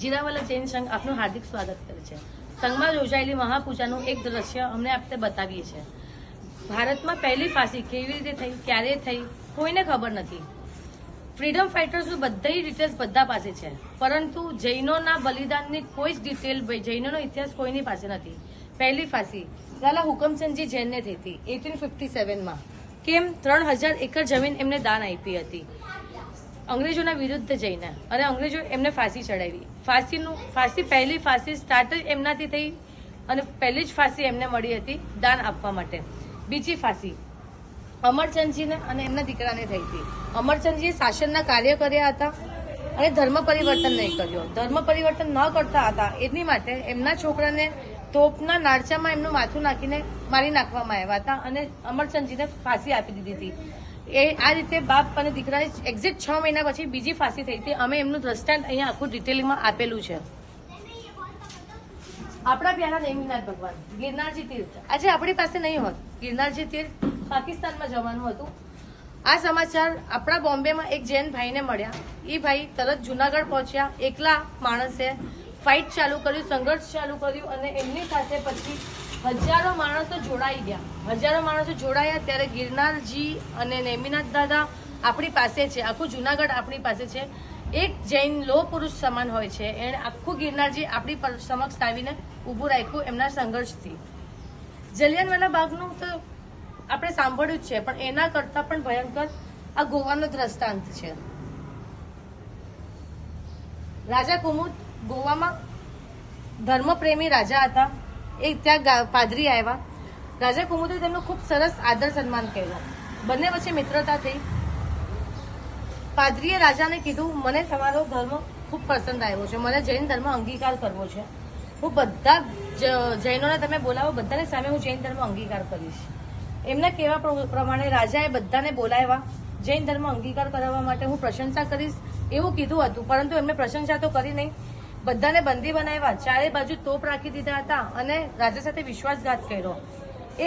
જીરાવાલા જૈન સંઘ આપનું હાર્દિક સ્વાગત કરે છે. સંઘમાં યોજાયેલી મહાપૂજાનું એક દ્રશ્ય અમને આપણે બતાવીએ છીએ ભારતમાં પહેલી ફાંસી કેવી રીતે થઈ, ક્યારે થઈ, કોઈને ખબર નથી. ફ્રીડમ ફાઇટર્સનું બધી ડિટેલ્સ બધા પાસે છે. પરંતુ જૈનોના બલિદાનની કોઈ જ ડિટેલ જૈનોનો ઇતિહાસ કોઈની પાસે નથી. પહેલી ફાંસી લાલા હુકમચંદજી જૈનને થઈ હતી એટીન ફિફ્ટી સેવનમાં. કેમ? ત્રણ હજાર એકર જમીન એમને દાન આપી હતી. અંગ્રેજોના વિરુદ્ધ જઈને અને અંગ્રેજો એમને ફાંસી ચડાવી. ફાંસીનું, ફાંસી પહેલી ફાંસી સ્ટાર્ટ જ એમનાથી થઈ અને પહેલી જ ફાંસી એમને મળી હતી દાન આપવા માટે. બીજી ફાંસી અમરચંદજીને અને એમના દીકરાને થઈ હતી. અમરચંદજીએ શાસનના કાર્ય કર્યા હતા અને ધર્મ પરિવર્તન નહીં કર્યો. ધર્મ પરિવર્તન ન કરતા હતા. એની માટે એમના છોકરાને તોપના નાળચામાં એમનું માથું નાખીને મારી નાખવામાં આવ્યા હતા અને અમરચંદજીને ફાંસી આપી દીધી હતી. એ આ રીતે બાપ અને દીકરાને એક્ઝેક્ટ છ મહિના પછી બીજી ફાંસી થઈ હતી. અમે એમનું દ્રષ્ટાંત અહીંયા આખું ડિટેલિંગમાં આપેલું છે. આપણા પ્યારા નેમિનાથ ભગવાન, ગિરનારજી તીર્થ. આજે આપણી પાસે નહીં હોત. ગિરનારજી તીર્થ પાકિસ્તાનમાં જવાનું હતું. આ સમાચાર આપણા બોમ્બેમાં એક જૈન ભાઈને મળ્યા. એ ભાઈ તરત જુનાગઢ પહોંચ્યા. એકલા માણસે ફાઇટ ચાલુ કર્યું, સંઘર્ષ ચાલુ કર્યું અને એમની સાથે પછી હજારો માણસો જોડાઈ ગયા. હજારો માણસો જોડાયા ત્યારે ગિરનારજી અને નેમિનાથ દાદા આપણી પાસે છે. આખું જુનાગઢ આપણી પાસે છે. એક જૈન લોહ પુરુષ સમાન હોય છે. એણે આખું ગિરનારજી આપણી સમક્ષ આવીને ઊભું રાખ્યું એમના સંઘર્ષથી. જલિયાનવાલા બાગનું તો આપણે સાંભળ્યું જ છે, પણ એના કરતાં પણ ભયંકર આ ગોવાનો દ્રષ્ટાંત છે. રાજા કુમુદ ગોવામાં ધર્મપ્રેમી રાજા હતા. એ ત્યાં પાદરી આવ્યા. રાજા કુમુદે તેમનો ખૂબ સરસ આદર સન્માન કર્યો. બંને વચ્ચે મિત્રતા થઈ. પાદરીએ રાજાને કીધું, મને તમારો ધર્મ ખૂબ પસંદ આવ્યો છે. મને જૈન ધર્મ અંગીકાર કરવો છે. હું બધા જૈનોને તમે બોલાવો, બધાને સામે હું જૈન ધર્મ અંગીકાર કરીશ. એમના કહેવા પ્ર- પ્રમાણે રાજાએ બધાને બોલાવ્યા. જૈન ધર્મ અંગીકાર કરાવવા માટે હું પ્રશંસા કરીશ. એવું કીધું હતું, પરંતુ એમને પ્રશંસા તો કરી નહીં. બધાને બંદી બનાવ્યા. ચારે બાજુ તોપ રાખી દીધા હતા અને રાજા સાથે વિશ્વાસઘાત કર્યો.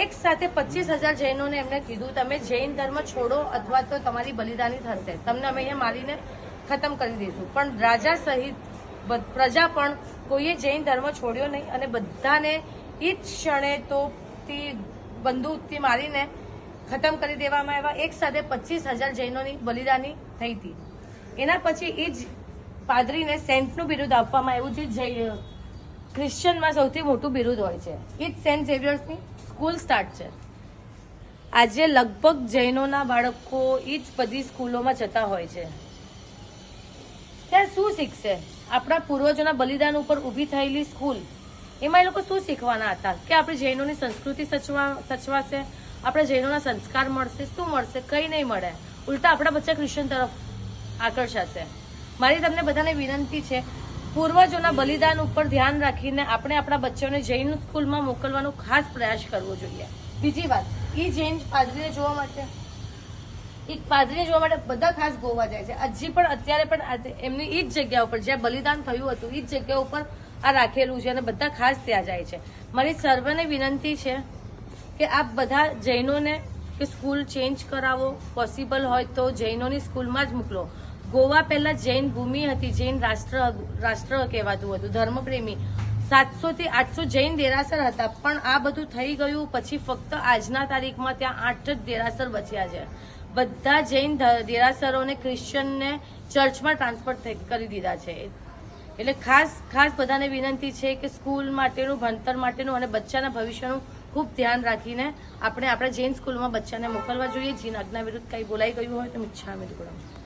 એક સાથે પચીસ હજાર જૈનોને એમને કીધું, તમે જૈન ધર્મ છોડો અથવા તો તમારી બલિદાની થશે. તમને અમે અહીંયા મારીને ખતમ કરી દઈશું. પણ રાજા સહિત પ્રજા પણ કોઈએ જૈન ધર્મ છોડ્યો નહીં અને બધાને એ જ ક્ષણે તોપથી, બંદૂકથી મારીને ખતમ કરી દેવામાં આવ્યા. એક સાથે પચીસ હજાર જૈનોની બલિદાની થઈ હતી. એના પછી એ જ પાદરીને સેન્ટનું બિરુદ આપવામાં આવ્યું જે જૈ- ક્રિશ્ચનમાં સૌથી મોટું બિરુદ હોય છે. એ જ સેન્ટ ઝેવિયર્સની સ્કૂલ સ્ટાર્ટ છે. આજે લગભગ જૈનોના બાળકો એ જ બધી સ્કૂલોમાં જતા હોય છે. ત્યાં શું શીખશે? આપણા પૂર્વજોના બલિદાન ઉપર ઊભી થયેલી સ્કૂલ, એમાં એ લોકો શું શીખવાના હતા? કે આપણે જૈનોની સંસ્કૃતિ સચવા, સચવાશે? આપણા જૈનોના સંસ્કાર મળશે? શું મળશે? કંઈ નહીં મળે. ઉલટા આપણા બચ્ચા ક્રિશ્ચન તરફ આકર્ષાશે. મારી તમને બધાને વિનંતી છે, પૂર્વજોના બલિદાન ઉપર ધ્યાન રાખીને આપણે આપણા બચ્ચાઓને જૈન સ્કૂલમાં મોકલવાનો ખાસ પ્રયાસ કરવો જોઈએ. બીજી વાત એ જૈન પાદરીને જોવા માટે. એક પાદરીને જોવા માટે બધા ખાસ ગોવા જાય છે. હજી પણ અત્યારે પણ એમની એ જ જગ્યા ઉપર જ્યાં બલિદાન થયું હતું એ જ જગ્યા ઉપર આ રાખેલું છે અને બધા ખાસ ત્યાં જાય છે. મારી સર્વને વિનંતી છે કે આપ બધા જૈનોને કે સ્કૂલ ચેન્જ કરાવો, પોસિબલ હોય તો જૈનોની સ્કૂલમાં જ મોકલો. ગોવા પહેલા જૈન ભૂમિ હતી, જૈન રાષ્ટ્ર રાષ્ટ્ર કહેવાતું હતું, ધર્મપ્રેમી. સાતસો થી આઠસો જૈન દેરાસર હતા, પણ આ બધું થઈ ગયું પછી ફક્ત આજના તારીખમાં ત્યાં આઠ જ દેરાસર બચ્યા છે. બધા જૈન દેરાસરોને ક્રિશ્ચનને ચર્ચમાં ટ્રાન્સફર કરી દીધા છે. એટલે ખાસ ખાસ બધાને વિનંતી છે કે સ્કૂલ માટેનું, ભણતર માટેનું અને બચ્ચાના ભવિષ્યનું ખૂબ ધ્યાન રાખીને આપણે આપણા જૈન સ્કૂલમાં બચ્ચાને મોકલવા જોઈએ. જીન આજ્ઞા વિરુદ્ધ કંઈ બોલાઈ ગયું હોય તો મિચ્છામી દુક્કડમ